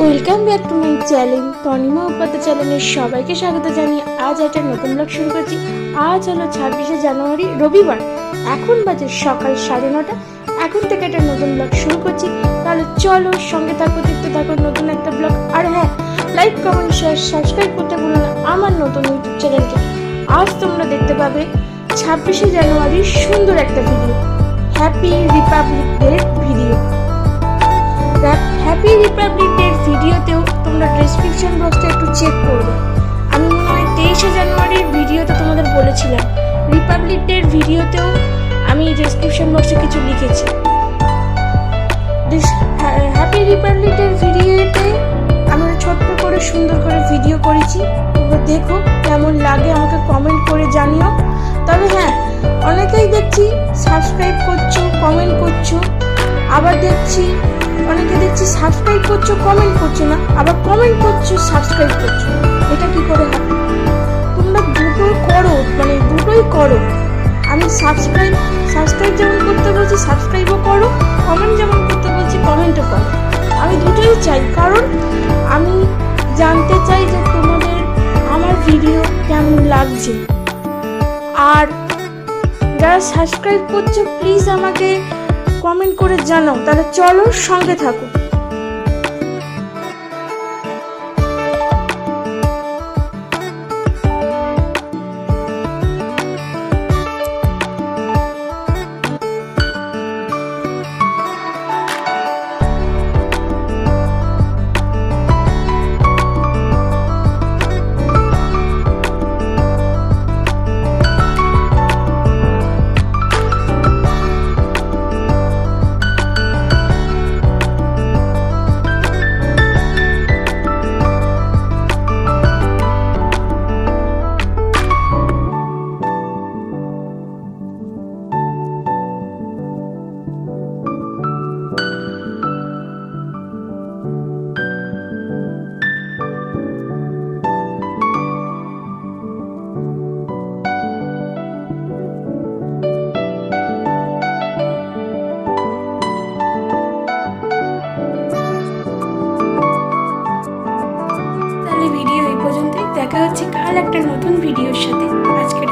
Welcome back to my channel Tanima Upadhyay চ্যানেলের সবাইকে স্বাগত জানিয়ে আজ একটা নতুন ব্লগ শুরু করছি। আজ হলো ছাব্বিশে জানুয়ারি, রবিবার। এখন বাজে সকাল সাড়ে নটা। এখন থেকে একটা নতুন ব্লগ শুরু করছি। তাহলে চলো সঙ্গে থাকো, দেখতে থাকো নতুন একটা ব্লগ আর হ্যাঁ লাইক কমেন্ট শেয়ার সাবস্ক্রাইব করতে ভুলো না আমার নতুন ইউটিউব চ্যানেলকে আজ তোমরা দেখতে পাবে ছাব্বিশে জানুয়ারির সুন্দর একটা video happy republic day video happy republic description বক্সটা একটু চেক করবে। আমি মনে হয় তেইশে জানুয়ারির ভিডিওতে তোমাদের বলেছিলাম রিপাবলিক ডের ভিডিওতেও আমি ডেসক্রিপশন বক্সে কিছু লিখেছি। হ্যাপি রিপাবলিক ডের ভিডিওতে আমরা ছোট্ট করে সুন্দর করে ভিডিও করেছি। তোমরা দেখো কেমন লাগে, আমাকে কমেন্ট করে জানিও। তবে হ্যাঁ অনেকেই দেখছি সাবস্ক্রাইব করছ কমেন্ট করছ। আবার দেখছি সাবস্ক্রাইব করছ কমেন্ট করছ না, আবার কমেন্ট করছ সাবস্ক্রাইব করছ। এটা কি করে হয় তোমরা দুটোই করো মানে দুটোই করো। আমি সাবস্ক্রাইব সাবস্ক্রাইব যেমন করতে বলছি সাবস্ক্রাইবও করো কমেন্ট যেমন করতে বলছি কমেন্টও করো। আমি দুটোই চাই, কারণ আমি জানতে চাই যে তোমাদের আমার ভিডিও কেমন লাগছে। আর যারা সাবস্ক্রাইব করছ প্লিজ আমাকে কমেন্ট করে জানাও। তাহলে চলো সঙ্গে থাকো। দেখা হচ্ছে কাল একটা নতুন ভিডিওর সাথে। আজকের